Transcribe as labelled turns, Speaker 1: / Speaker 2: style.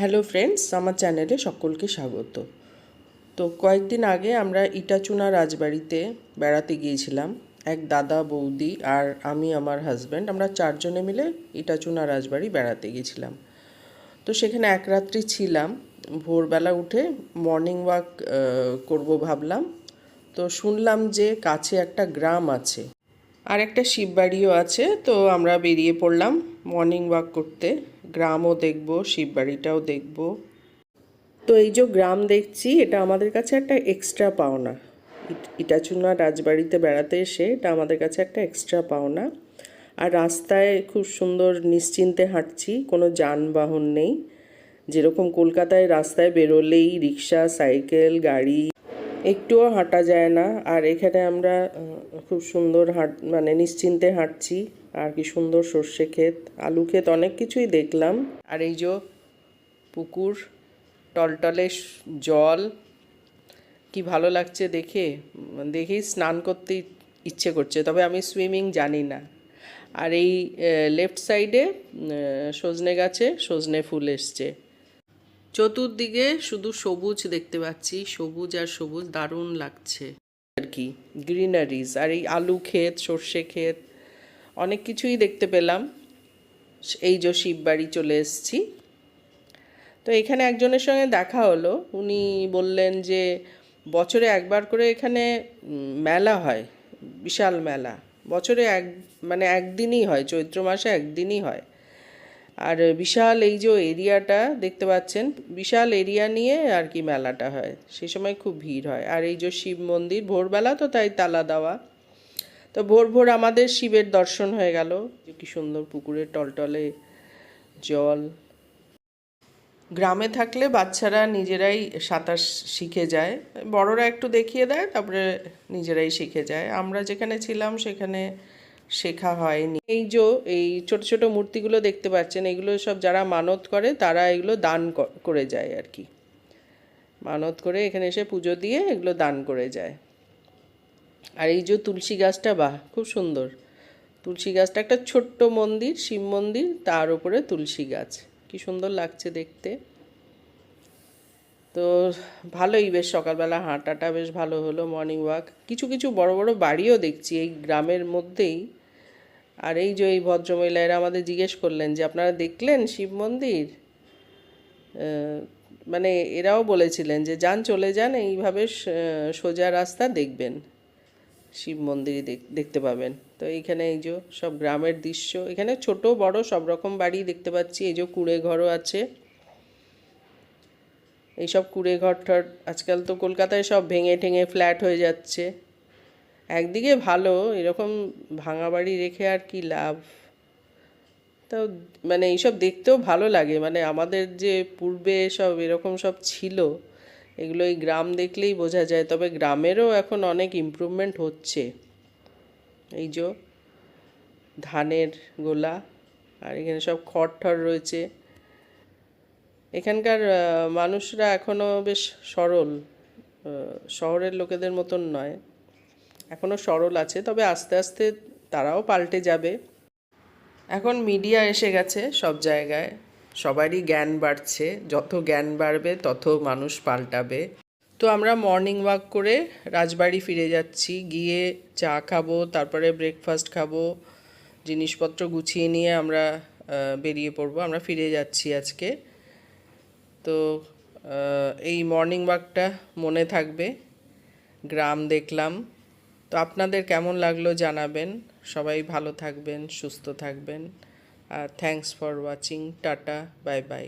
Speaker 1: Hello friends আমার চ্যানেলে সকলকে স্বাগত। তো কয়েকদিন আগে আমরা ইটাচুনা রাজবাড়িতে বেড়াতে গিয়েছিলাম। এক দাদা, বৌদি আর আমি, আমার হাজব্যান্ড আমরা চারজনে মিলে ইটাচুনা রাজবাড়ি বেড়াতে গিয়েছিলাম। তো সেখানে এক রাত্রি ছিলাম। ভোরবেলা উঠে মর্নিং ওয়াক করব ভাবলাম। তো শুনলাম যে কাছে একটা গ্রাম আছে। আর একটা শিববাড়িও আছে। তো আমরা বেরিয়ে পড়লাম মর্নিং ওয়াক করতে। গ্রামও দেখব, শিববাড়িটাও দেখব। তো এই যে গ্রাম দেখছি, এটা আমাদের কাছে একটা এক্সট্রা পাওনা। ইটাচুনা রাজবাড়িতে বেড়াতে এসে এটা আমাদের কাছে একটা এক্সট্রা পাওনা। আর রাস্তায় খুব সুন্দর নিশ্চিন্তে হাঁটছি, কোনো যানবাহন নেই। যেরকম কলকাতায় রাস্তায় বেরোলেই রিক্সা, সাইকেল, গাড়ি, একটুও হাঁটা যায় না। আর এখানে আমরা খুব সুন্দর হাঁট মানে নিশ্চিন্তে হাঁটছি। আর কি সুন্দর সর্ষে ক্ষেত, আলু ক্ষেত অনেক কিছুই দেখলাম। আর এই যে পুকুর, টলটলে জল, কি ভালো লাগছে দেখে? দেখেই স্নান করতে ইচ্ছে করছে, তবে আমি সুইমিং জানি না। আর এই লেফট সাইডে সজনে গাছে সজনে ফুল এসছে। চতুর্দিকে শুধু সবুজ দেখতে পাচ্ছি, সবুজ আর সবুজ, দারুণ লাগছে। আর কি, গ্রিনারিজ, আর এই আলু ক্ষেত, সর্ষে ক্ষেত অনেক কিছুই দেখতে পেলাম। এই যে শিববাড়ি চলে এসেছি। তো এখানে একজনের সঙ্গে দেখা হলো। উনি বললেন যে, বছরে একবার করে এখানে মেলা হয়, বিশাল মেলা। বছরে এক মানে একদিনই হয়, চৈত্র মাসে একদিনই হয়। আর বিশাল এই যে এরিয়াটা দেখতে পাচ্ছেন, বিশাল এরিয়া নিয়ে আর কি মেলাটা হয়। সে সময় খুব ভিড় হয়। আর এই যে শিব মন্দির, ভোরবেলা তো তাই তালা দেওয়া। তো ভোর ভোর আমাদের শিবের দর্শন হয়ে গেল। কি সুন্দর পুকুরের টলটলে জল। গ্রামে থাকলে বাচ্চারা নিজেরাই সাঁতার শিখে যায়। বড়রা একটু দেখিয়ে দেয়, তারপরে নিজেরাই শিখে যায়। আমরা যেখানে ছিলাম সেখানে শেখা হয়নি। এই যে, এই ছোট ছোট মূর্তিগুলো দেখতে পাচ্ছেন, এগুলো সব যারা মানত করে, তারা এগুলো দান করে যায় আর কি। মানত করে এখানে এসে পুজো দিয়ে এগুলো দান করে যায়। আর এই যে তুলসী গাছটা, বাহ, খুব সুন্দর। তুলসী গাছটা একটা ছোট্ট মন্দির, শিব মন্দির, তার উপরে তুলসী গাছ। কি সুন্দর লাগছে দেখতে। তো ভালোই, বেশ সকালবেলা হাঁটাটা বেশ ভালো হলো মর্নিং ওয়াক কিছু কিছু বড় বড় বাড়িও দেখছি এই গ্রামের মধ্যেই। আর এই যে এই ভদ্রমহিলা এরা আমাদের জিজ্ঞেস করলেন যে, আপনারা দেখলেন শিব মন্দির? মানে এরাও বলেছিলেন যে, যান, চলে যান, এইভাবে সোজা রাস্তা দেখবেন। শিব মন্দিরই দেখ- দেখতে পাবেন। তো এইখানে এই যে সব গ্রামের দৃশ্য, এখানে ছোট, বড়, সব রকম বাড়ি দেখতে পাচ্ছি। এই যে কুড়ে ঘরও আছে। এইসব কুড়ে ঘর টর আজকাল তো কলকাতায় সব ভেঙে ঠেঙে ফ্ল্যাট হয়ে যাচ্ছে। একদিকে ভালো, এরকম ভাঙা বাড়ি রেখে আর কি লাভ? তো মানে এইসব দেখতেও ভালো লাগে। মানে আমাদের যে পূর্বে সব এরকম সব ছিল এগুলো এই গ্রাম দেখলেই বোঝা যায়, তবে গ্রামেরও এখন অনেক ইমপ্রুভমেন্ট হচ্ছে। এই যে ধানের গোলা, আর এখানে সব খড় ঠড় রয়েছে। এখানকার মানুষরা এখনও বেশ সরল শহরের লোকেদের মতন নয়। এখনও সরল আছে, তবে আস্তে আস্তে তারাও পাল্টে যাবে। এখন মিডিয়া এসে গেছে সব জায়গায়। সবারই জ্ঞান বাড়ছে। যত জ্ঞান বাড়বে, তত মানুষ পাল্টাবে। তো আমরা মর্নিং ওয়াক করে রাজবাড়ি ফিরে যাচ্ছি। গিয়ে চা খাব, তারপরে ব্রেকফাস্ট খাব, জিনিসপত্র গুছিয়ে নিয়ে আমরা বেরিয়ে পড়ব। আমরা ফিরে যাচ্ছি আজকে। তো এই মর্নিং ওয়াকটা মনে থাকবে। গ্রাম দেখলাম। তো আপনাদের কেমন লাগল জানাবেন। সবাই ভালো থাকবেন, সুস্থ থাকবেন। আর thanks for watching tata bye bye